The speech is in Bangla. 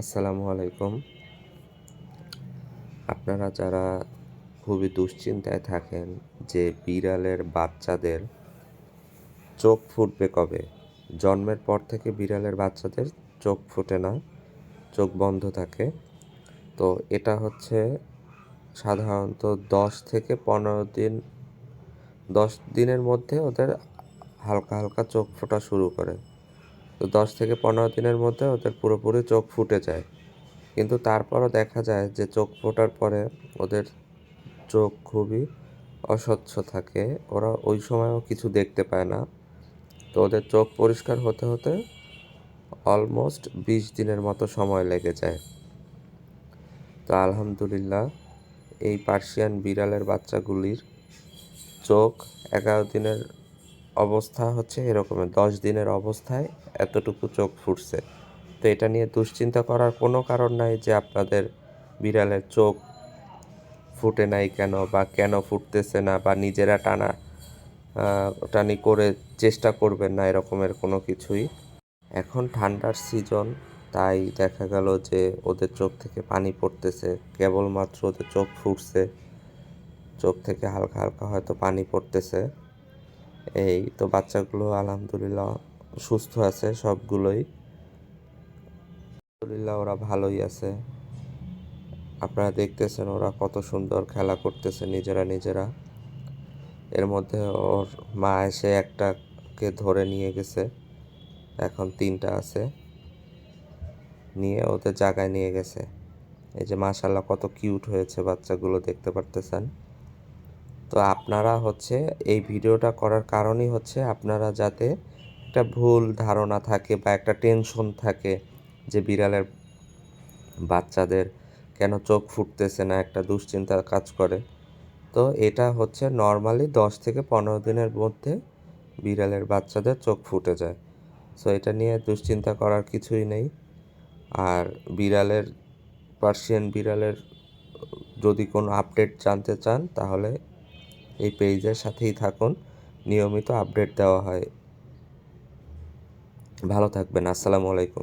আসসালামু আলাইকুম। আপনারা যারা খুবই দুশ্চিন্তায় থাকেন যে বিড়ালের বাচ্চাদের চোখ ফুটবে কবে, জন্মের পর থেকে বিড়ালের বাচ্চাদের চোখ ফুটে না, চোখ বন্ধ থাকে, তো এটা হচ্ছে সাধারণত দশ থেকে পনেরো দিন, দশ দিনের মধ্যে ওদের হালকা হালকা চোখ ফোটা শুরু করে। তো দশ থেকে পনেরো দিনের মধ্যে ওদের পুরোপুরি চোখ ফুটে যায়। কিন্তু তারপরও দেখা যায় যে চোখ ফোটার পরে ওদের চোখ খুবই অস্বচ্ছ থাকে। ওরা ওই সময়ও কিছু দেখতে পায় না। তো ওদের চোখ পরিষ্কার হতে হতে অলমোস্ট বিশ দিনের মতো সময় লেগে যায়। তো আলহামদুলিল্লাহ, এই পার্সিয়ান বিড়ালের বাচ্চাগুলির চোখ এগারো দিনের অবস্থা হচ্ছে এরকমের দশ দিনের অবস্থায় এতটুকু চোখ ফুটছে। তো এটা নিয়ে দুশ্চিন্তা করার কোনো কারণ নাই যে আপনাদের বিড়ালের চোখ ফুটে নাই কেন বা কেন ফুটতেছে না বা নিজেরা টানা টানি করে চেষ্টা করবেন না এরকমের কোনো কিছুই। এখন ঠান্ডার সিজন, তাই দেখা গেল যে ওদের চোখ থেকে পানি পড়তেছে, কেবলমাত্র ওদের চোখ ফুটছে। চোখ থেকে হালকা হালকা হয়তো পানি পড়তেছে। এই তো বাচ্চাগুলো আলহামদুলিল্লাহ সুস্থ আছে সবগুলোই। আলহামদুলিল্লাহ ওরা ভালোই আছে। আপনারা দেখতেছেন ওরা কত সুন্দর খেলা করতেছে নিজেরা নিজেরা। এর মধ্যে ওর মা এসে একটাকে ধরে নিয়ে গেছে। এখন তিনটা আছে। নিয়ে ওদের জায়গায় নিয়ে গেছে। এই যে মাশাল্লাহ কত কিউট হয়েছে বাচ্চাগুলো দেখতে পারতেছেন। তো আপনারা হচ্ছে এই ভিডিওটা করার কারণই হচ্ছে আপনারা যাতে একটা ভুল ধারণা থাকে বা একটা টেনশন থাকে যে বিড়ালের বাচ্চাদের কেন চোখ ফুটতেছে না, একটা দুশ্চিন্তা কাজ করে। তো এটা হচ্ছে নর্মালি দশ থেকে পনেরো দিনের মধ্যে বিড়ালের বাচ্চাদের চোখ ফুটে যায়। সো এটা নিয়ে দুশ্চিন্তা করার কিছুই নেই। আর বিড়ালের পার্সিয়ান বিড়ালের যদি কোনো আপডেট জানতে চান তাহলে এই পেজের সাথেই থাকুন। নিয়মিত আপডেট দেওয়া হয়। ভালো থাকবেন। আসসালামু আলাইকুম।